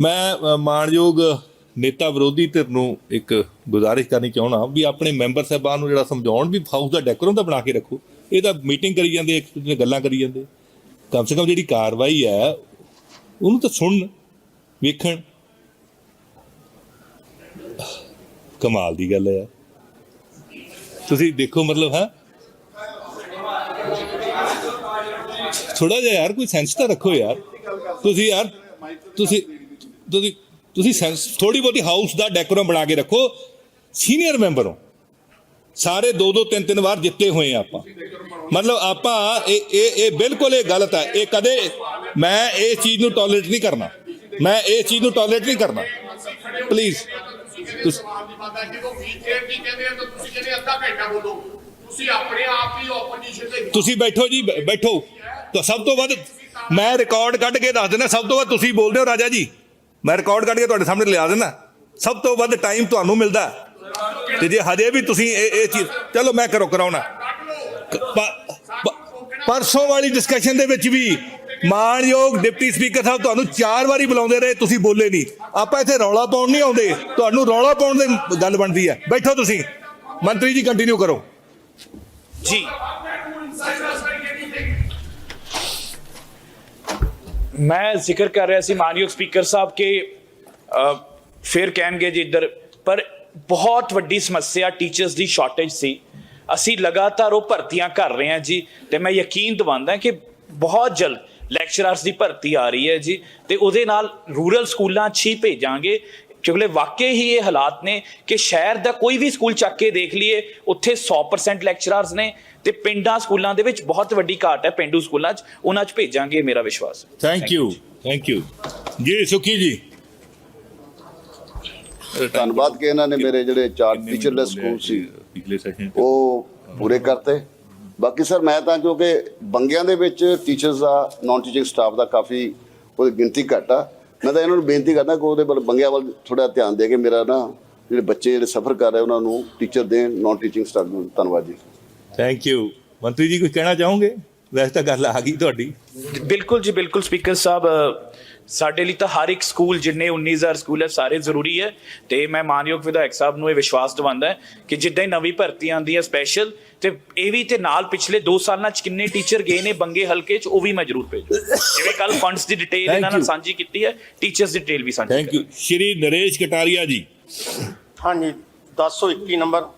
ਮੈਂ ਮਾਣਯੋਗ ਨੇਤਾ ਵਿਰੋਧੀ ਧਿਰ ਨੂੰ ਇੱਕ ਗੁਜ਼ਾਰਿਸ਼ ਕਰਨੀ ਚਾਹਣਾ ਵੀ ਆਪਣੇ ਮੈਂਬਰ ਸਾਹਿਬਾਨ ਨੂੰ ਜਿਹੜਾ ਸਮਝਾਉਣ ਵੀ ਹਾਊਸ ਦਾ ਡੈਕੋਰਮ ਤਾਂ ਬਣਾ ਕੇ ਰੱਖੋ। ਇਹ ਤਾਂ ਮੀਟਿੰਗ ਕਰੀ ਜਾਂਦੇ, ਇੱਕ ਦੂਜੇ ਗੱਲਾਂ ਕਰੀ ਜਾਂਦੇ। ਕਮ ਸੇ ਕਮ ਜਿਹੜੀ ਕਾਰਵਾਈ ਹੈ, ਉਹਨੂੰ ਤਾਂ ਸੁਣਨ, ਵੇਖਣ। ਕਮਾਲ ਦੀ ਗੱਲ ਹੈ ਯਾਰ। ਤੁਸੀਂ ਦੇਖੋ ਮਤਲਬ, ਹੈ? ਥੋੜਾ ਜਿਹਾ ਯਾਰ ਕੋਈ ਸੈਂਸ ਤਾਂ ਰੱਖੋ ਯਾਰ। ਤੁਸੀਂ ਯਾਰ, ਤੁਸੀਂ ਤੁਸੀਂ ਤੁਸੀਂ ਸੈਂਸ ਥੋੜੀ ਬਹੁਤੀ ਹਾਊਸ ਦਾ ਡੈਕੋਰਮ ਬਣਾ ਕੇ ਰੱਖੋ। ਸੀਨੀਅਰ ਮੈਂਬਰ ਹੋ। ਸਾਰੇ ਦੋ ਦੋ, ਤਿੰਨ ਤਿੰਨ ਵਾਰ ਜਿੱਤੇ ਹੋਏ ਆ ਆਪਾਂ। ਮਤਲਬ ਆਪਾਂ, ਇਹ ਇਹ ਇਹ ਬਿਲਕੁਲ ਇਹ ਗਲਤ ਹੈ ਇਹ ਕਦੇ, ਮੈਂ ਇਹ ਚੀਜ਼ ਨੂੰ ਟੋਲਰੇਟ ਨਹੀਂ ਕਰਨਾ। ਮੈਂ ਇਹ ਚੀਜ਼ ਨੂੰ ਟੋਲਰੇਟ ਨਹੀਂ ਕਰਨਾ। ਪਲੀਜ਼ ਤੁਸੀਂ ਤੁਸੀਂ ਆਪਣੇ ਆਪ ਹੀ ਆਪੋਜੀਸ਼ਨ ਦੇ ਤੁਸੀਂ ਬੈਠੋ ਜੀ ਬੈਠੋ। ਤਾਂ ਸਭ ਤੋਂ ਵੱਧ, ਮੈਂ ਰਿਕਾਰਡ ਕੱਢ ਕੇ ਦੱਸ ਦਿੰਦਾ, ਸਭ ਤੋਂ ਵੱਧ ਤੁਸੀਂ ਬੋਲਦੇ ਹੋ ਰਾਜਾ ਜੀ। ਮੈਂ ਰਿਕਾਰਡ ਕੱਢ ਕੇ ਤੁਹਾਡੇ ਸਾਹਮਣੇ ਲਿਆ ਦਿੰਦਾ। ਸਭ ਤੋਂ ਵੱਧ ਟਾਈਮ ਤੁਹਾਨੂੰ ਮਿਲਦਾ। ਹੈ। ਤੇ ਜੇ ਹਜੇ ਵੀ ਤੁਸੀਂ ਇਹ ਇਹ ਚੀਜ਼ ਚਲੋ ਮੈਂ ਕਰੋ, ਕਰਾਉਣਾ। ਪਰਸੋਂ ਵਾਲੀ ਡਿਸਕਸ਼ਨ ਦੇ ਵਿੱਚ ਵੀ ਮਾਨਯੋਗ ਡਿਪਟੀ ਸਪੀਕਰ ਸਾਹਿਬ ਤੁਹਾਨੂੰ ਚਾਰ ਵਾਰੀ ਬੁਲਾਉਂਦੇ ਰਹੇ, ਤੁਸੀਂ ਬੋਲੇ ਨਹੀਂ। ਆਪਾਂ ਇੱਥੇ ਰੌਲਾ ਪਾਉਣ ਨਹੀਂ ਆਉਂਦੇ। ਤੁਹਾਨੂੰ ਰੌਲਾ ਪਾਉਣ ਦੀ ਗੱਲ ਬਣਦੀ ਹੈ। ਬੈਠੋ ਤੁਸੀਂ। ਮੰਤਰੀ ਜੀ ਕੰਟੀਨਿਊ ਕਰੋ। ਜੀ। ਮੈਂ ਜ਼ਿਕਰ ਕਰ ਰਿਹਾ ਸੀ ਮਾਨਯੋਗ ਸਪੀਕਰ ਸਾਹਿਬ ਕਿ ਫਿਰ ਕਹਿਣਗੇ ਜੀ ਇੱਧਰ, ਪਰ ਬਹੁਤ ਵੱਡੀ ਸਮੱਸਿਆ ਟੀਚਰਸ ਦੀ ਸ਼ਾਰਟੇਜ ਸੀ। ਅਸੀਂ ਲਗਾਤਾਰ ਉਹ ਭਰਤੀਆਂ ਕਰ ਰਹੇ ਹਾਂ ਜੀ ਤੇ ਮੈਂ ਯਕੀਨ ਦਿਵਾਉਂਦਾ ਕਿ ਬਹੁਤ ਜਲਦ ਲੈਕਚਰਰਸ ਦੀ ਭਰਤੀ ਆ ਰਹੀ ਹੈ ਜੀ ਤੇ ਉਹਦੇ ਨਾਲ ਰੂਰਲ ਸਕੂਲਾਂ 'ਚ ਹੀ ਭੇਜਾਂਗੇ ਕਿਉਂਕਿ ਵਾਕਈ ਹੀ ਇਹ ਹਾਲਾਤ ਨੇ ਕਿ ਸ਼ਹਿਰ ਦਾ ਕੋਈ ਵੀ ਸਕੂਲ ਚੱਕ ਕੇ ਦੇਖ ਲਈਏ ਉੱਥੇ 100% ਲੈਕਚਰਰਸ ਨੇ ਤੇ ਪਿੰਡਾਂ ਸਕੂਲਾਂ ਦੇ ਵਿੱਚ ਬਹੁਤ ਵੱਡੀ ਘਾਟ ਹੈ ਪਿੰਡੂ ਸਕੂਲਾਂ 'ਚ। ਉਹਨਾਂ 'ਚ ਭੇਜਾਂਗੇ ਮੇਰਾ ਵਿਸ਼ਵਾਸ। ਹੈ ਥੈਂਕ ਯੂ ਥੈਂਕ ਯੂ ਜੀ ਸੁਖੀ ਜੀ। ਧੰਨਵਾਦ ਕਿ ਇਹਨਾਂ ਨੇ ਮੇਰੇ ਜਿਹੜੇ ਚਾਰ ਟੀਚਰਲੈਸ ਸਕੂਲ ਸੀ ਪਿਛਲੇ ਸੈਸ਼ਨ ਉਹ ਪੂਰੇ ਕਰਤੇ। ਬਾਕੀ ਸਰ ਮੈਂ ਤਾਂ ਕਿਉਂਕਿ ਬੰਗਿਆਂ ਦੇ ਵਿੱਚ ਟੀਚਰਸ ਦਾ ਨਾਨ ਟੀਚਿੰਗ ਸਟਾਫ ਦਾ ਕਾਫੀ ਉਹਦੀ ਗਿਣਤੀ ਘੱਟ ਆ। ਮੈਂ ਤਾਂ ਇਹਨਾਂ ਨੂੰ ਬੇਨਤੀ ਕਰਦਾ ਕਿ ਉਹਦੇ ਵੱਲ ਬੰਗਿਆਂ ਵੱਲ ਥੋੜਾ ਧਿਆਨ ਦੇ ਕੇ ਮੇਰਾ ਨਾ ਜਿਹੜੇ ਬੱਚੇ ਜਿਹੜੇ ਸਫਰ ਕਰ ਰਹੇ ਉਹਨਾਂ ਨੂੰ ਟੀਚਰ ਦੇਣ ਨਾਨ ਟੀਚਿੰਗ ਸਟਾਫ ਨੂੰ। ਧੰਨਵਾਦ ਜੀ। ਥੈਂਕ ਯੂ ਮੰਤਰੀ ਜੀ ਕੁਝ ਕਹਿਣਾ ਚਾਹੋਗੇ? ਵੈਸੇ ਤਾਂ ਗੱਲ ਆ ਗਈ ਤੁਹਾਡੀ। ਬਿਲਕੁਲ ਜੀ ਬਿਲਕੁਲ। ਸਪੀਕਰ ਸਾਹਿਬ ਸਾਡੇ ਲਈ ਤਾਂ ਹਰ ਇੱਕ ਸਕੂਲ ਜਿੰਨੇ 19000 ਸਕੂਲ ਹੈ ਸਾਰੇ ਜ਼ਰੂਰੀ ਹੈ ਤੇ ਮੈਂ ਮਾਨਯੋਗ ਵਿਧਾਇਕ ਸਾਹਿਬ ਨੂੰ ਇਹ ਵਿਸ਼ਵਾਸ ਦਿਵਾਉਂਦਾ ਕਿ ਜਿੱਦਾਂ ਹੀ ਨਵੀਂ ਭਰਤੀ ਆਂਦੀ ਹੈ ਸਪੈਸ਼ਲ ਤੇ ਇਹ ਵੀ ਤੇ ਨਾਲ ਪਿਛਲੇ 2 ਸਾਲਾਂ ਚ ਕਿੰਨੇ ਟੀਚਰ ਗਏ ਨੇ ਬੰਗੇ ਹਲਕੇ ਚ ਉਹ ਵੀ ਮੈਂ ਜ਼ਰੂਰ ਭੇਜੂ। ਜਿਵੇਂ ਕੱਲ ਫੰਡਸ ਦੀ ਡਿਟੇਲ ਇਹਨਾਂ ਨਾਲ. ਸਾਂਝੀ ਕੀਤੀ ਹੈ ਟੀਚਰਸ ਦੀ ਡਿਟੇਲ ਵੀ ਸਾਂਝੀ ਥੈਂਕ ਯੂ ਸ਼੍ਰੀ ਨਰੇਸ਼ ਕਟਾਰੀਆ ਜੀ। ਹਾਂਜੀ 1021 ਨੰਬਰ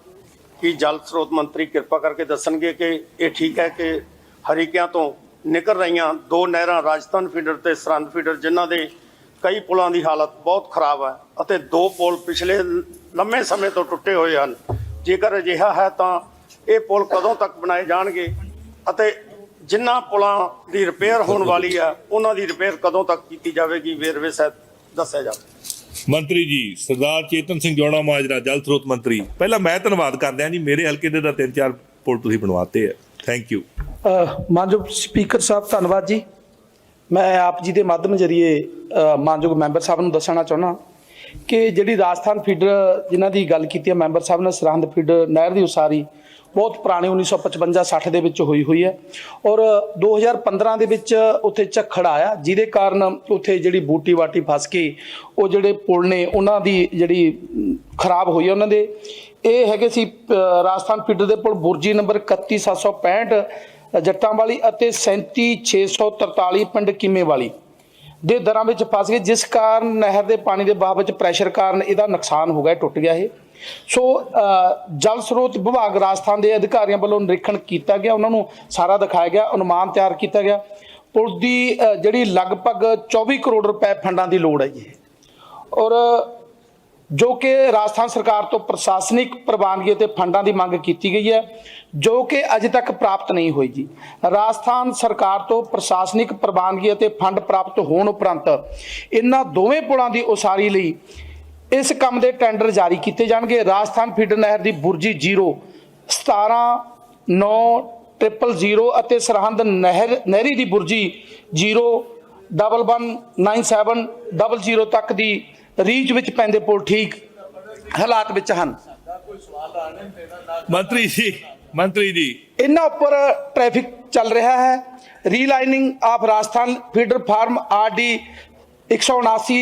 ਕੀ ਜਲ ਸਰੋਤ ਮੰਤਰੀ ਕਿਰਪਾ ਕਰਕੇ ਦੱਸਣਗੇ ਕਿ ਇਹ ਠੀਕ ਹੈ ਕਿ ਹਰੀਕਿਆਂ ਤੋਂ ਨਿਕਲ ਰਹੀਆਂ ਦੋ ਨਹਿਰਾਂ ਰਾਜਸਥਾਨ ਫੀਡਰ ਤੇ ਸਰਹੰਦ ਫੀਡਰ, ਜਿਨ੍ਹਾਂ ਦੇ ਕਈ ਪੁਲਾਂ ਦੀ ਹਾਲਤ ਬਹੁਤ ਖਰਾਬ ਹੈ ਅਤੇ ਦੋ ਪੁਲ ਪਿਛਲੇ ਲੰਮੇ ਸਮੇਂ ਤੋਂ ਟੁੱਟੇ ਹੋਏ ਹਨ। ਜੇਕਰ ਅਜਿਹਾ ਹੈ ਤਾਂ ਇਹ ਪੁਲ ਕਦੋਂ ਤੱਕ ਬਣਾਏ ਜਾਣਗੇ ਅਤੇ ਜਿਨ੍ਹਾਂ ਪੁਲਾਂ ਦੀ ਰਿਪੇਅਰ ਹੋਣ ਵਾਲੀ ਆ ਉਹਨਾਂ ਦੀ ਰਿਪੇਅਰ ਕਦੋਂ ਤੱਕ ਕੀਤੀ ਜਾਵੇਗੀ, ਵੇਰਵੇ ਸਹਿਤ ਦੱਸਿਆ ਜਾਵੇ। ਮੰਤਰੀ ਜੀ, ਸਰਦਾਰ ਚੇਤਨ ਸਿੰਘ ਜੋੜਾ ਮਾਜਰਾ ਜਲ ਸਰੋਤ ਮੰਤਰੀ, ਪਹਿਲਾਂ ਮੈਂ ਧੰਨਵਾਦ ਕਰਦਿਆਂ ਜੀ, ਮੇਰੇ ਹਲਕੇ ਦੇ ਤਾਂ ਤਿੰਨ ਚਾਰ ਪੁਲ ਤੁਸੀਂ ਬਣਵਾਤੇ ਆ। ਥੈਂਕ ਯੂ ਮਾਨਯੋਗ ਸਪੀਕਰ ਸਾਹਿਬ, ਧੰਨਵਾਦ ਜੀ। ਮੈਂ ਆਪ ਜੀ ਦੇ ਮਾਧਿਅਮ ਜਰੀਏ ਮਾਨਯੋਗ ਮੈਂਬਰ ਸਾਹਿਬ ਨੂੰ ਦੱਸਣਾ ਚਾਹੁੰਦਾ ਕਿ ਜਿਹੜੀ ਰਾਜਸਥਾਨ ਫੀਡਰ ਜਿਨ੍ਹਾਂ ਦੀ ਗੱਲ ਕੀਤੀ ਹੈ, ਮੈਂਬਰ ਸਾਹਿਬ ਨੇ ਸਰਹੰਦ ਫੀਡਰ ਨਹਿਰ ਦੀ ਉਸਾਰੀ ਬਹੁਤ ਪੁਰਾਣੀ 1955-60 ਦੇ ਵਿੱਚ ਹੋਈ ਹੋਈ ਹੈ ਔਰ 2015 ਦੇ ਵਿੱਚ ਉੱਥੇ ਝੱਖੜ ਆਇਆ, ਜਿਹਦੇ ਕਾਰਨ ਉੱਥੇ ਜਿਹੜੀ ਬੂਟੀ ਬਾਟੀ ਫਸ ਕੇ ਉਹ ਜਿਹੜੇ ਪੁਲ ਨੇ, ਉਹਨਾਂ ਦੀ ਜਿਹੜੀ ਖਰਾਬ ਹੋਈ ਹੈ, ਉਹਨਾਂ ਦੇ। ਇਹ ਹੈਗੇ ਸੀ ਰਾਜਸਥਾਨ ਫੀਡਰ ਦੇ ਪੁਲ ਬੁਰਜੀ ਨੰਬਰ 31765 ਜੱਟਾਂ ਵਾਲੀ ਅਤੇ 37643 ਪਿੰਡ ਕਿਮੇ ਵਾਲੀ ਦੇ ਦਰਾਂ ਵਿੱਚ ਫਸ ਗਏ ਜਿਸ ਕਾਰਨ ਨਹਿਰ ਦੇ ਪਾਣੀ ਦੇ ਵਹਾਅ ਵਿੱਚ ਪ੍ਰੈਸ਼ਰ ਕਾਰਨ ਇਹਦਾ ਨੁਕਸਾਨ ਹੋ ਗਿਆ ਟੁੱਟ ਗਿਆ ਇਹ। ਸੋ ਜਲ ਸਰੋਤ ਵਿਭਾਗ ਰਾਜਸਥਾਨ ਦੇ ਅਧਿਕਾਰੀਆਂ ਵੱਲੋਂ ਨਿਰੀਖਣ ਕੀਤਾ ਗਿਆ, ਉਹਨਾਂ ਨੂੰ ਸਾਰਾ ਦਿਖਾਇਆ ਗਿਆ, ਅਨੁਮਾਨ ਤਿਆਰ ਕੀਤਾ ਗਿਆ। ਪੁਲ ਦੀ ਜਿਹੜੀ ਲਗਭਗ 24 ਕਰੋੜ ਰੁਪਏ ਫੰਡਾਂ ਦੀ ਲੋੜ ਹੈ ਜੀ ਔਰ, ਜੋ ਕਿ ਰਾਜਸਥਾਨ ਸਰਕਾਰ ਤੋਂ ਪ੍ਰਸ਼ਾਸਨਿਕ ਪ੍ਰਵਾਨਗੀ ਅਤੇ ਫੰਡਾਂ ਦੀ ਮੰਗ ਕੀਤੀ ਗਈ ਹੈ ਜੋ ਕਿ ਅਜੇ ਤੱਕ ਪ੍ਰਾਪਤ ਨਹੀਂ ਹੋਈ ਜੀ। ਰਾਜਸਥਾਨ ਸਰਕਾਰ ਤੋਂ ਪ੍ਰਸ਼ਾਸਨਿਕ ਪ੍ਰਵਾਨਗੀ ਅਤੇ ਫੰਡ ਪ੍ਰਾਪਤ ਹੋਣ ਉਪਰੰਤ ਇਹਨਾਂ ਦੋਵੇਂ ਪੁਲਾਂ ਦੀ ਉਸਾਰੀ ਲਈ ਇਸ ਕੰਮ ਦੇ ਟੈਂਡਰ ਜਾਰੀ ਕੀਤੇ ਜਾਣਗੇ। ਰਾਜਸਥਾਨ ਫੀਡਰ ਨਹਿਰ ਦੀ ਬੁਰਜੀ 0 17 9 000 ਅਤੇ ਸਰਹੰਦ ਨਹਿਰ ਨਹਿਰੀ ਦੀ ਬੁਰਜੀ 0 1197 00 ਤੱਕ ਦੀ ਰੀਚ ਵਿੱਚ ਪੈਂਦੇ ਪੁਲ ਠੀਕ ਹਾਲਾਤ ਵਿੱਚ ਹਨ। ਮੰਤਰੀ ਜੀ ਮੰਤਰੀ ਜੀ। ਇਹਨਾਂ ਉੱਪਰ ਟ੍ਰੈਫਿਕ ਚੱਲ ਰਿਹਾ ਹੈ। Relining of Rajasthan feeder from RD 179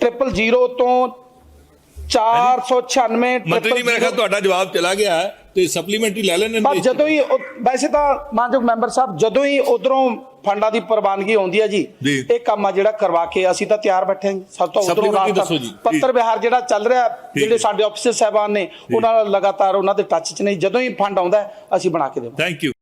triple zero ਤੋਂ 496 ਮੰਤਰੀ ਜੀ ਮੇਰੇ ਖਿਆਲ ਤੁਹਾਡਾ ਜਵਾਬ ਚਲਾ ਗਿਆ ਤੇ ਸਪਲੀਮੈਂਟਰੀ ਲੈ ਲੈਣੇ ਪਰ ਜਦੋਂ ਹੀ ਵੈਸੇ ਤਾਂ ਮਾਨਯੋਗ ਮੈਂਬਰ ਸਾਹਿਬ ਜਦੋਂ ਹੀ ਉਧਰੋਂ ਫੰਡਾਂ ਦੀ ਪ੍ਰਵਾਨਗੀ ਆਉਂਦੀ ਹੈ ਜੀ। ਇਹ ਕੰਮ ਆ ਜਿਹੜਾ ਕਰਵਾ ਕੇ ਅਸੀਂ ਤਾਂ ਤਿਆਰ ਬੈਠੇ ਹਾਂ। ਸਭ ਤੋਂ ਉਧਰੋਂ ਜੀ। ਪੱਤਰ ਵਿਹਾਰ ਜਿਹੜਾ ਚੱਲ ਰਿਹਾ ਜਿਹੜੇ। ਸਾਡੇ ਆਫਿਸਰ ਸਾਹਿਬਾਨ ਨੇ ਉਹਨਾਂ ਨਾਲ ਲਗਾਤਾਰ ਉਹਨਾਂ ਦੇ ਟੱਚ 'ਚ ਨਹੀਂ ਜਦੋਂ ਹੀ ਫੰਡ ਆਉਂਦਾ ਅਸੀਂ ਬਣਾ ਕੇ ਦੇਵਾਂਗੇ ਥੈਂਕ ਯੂ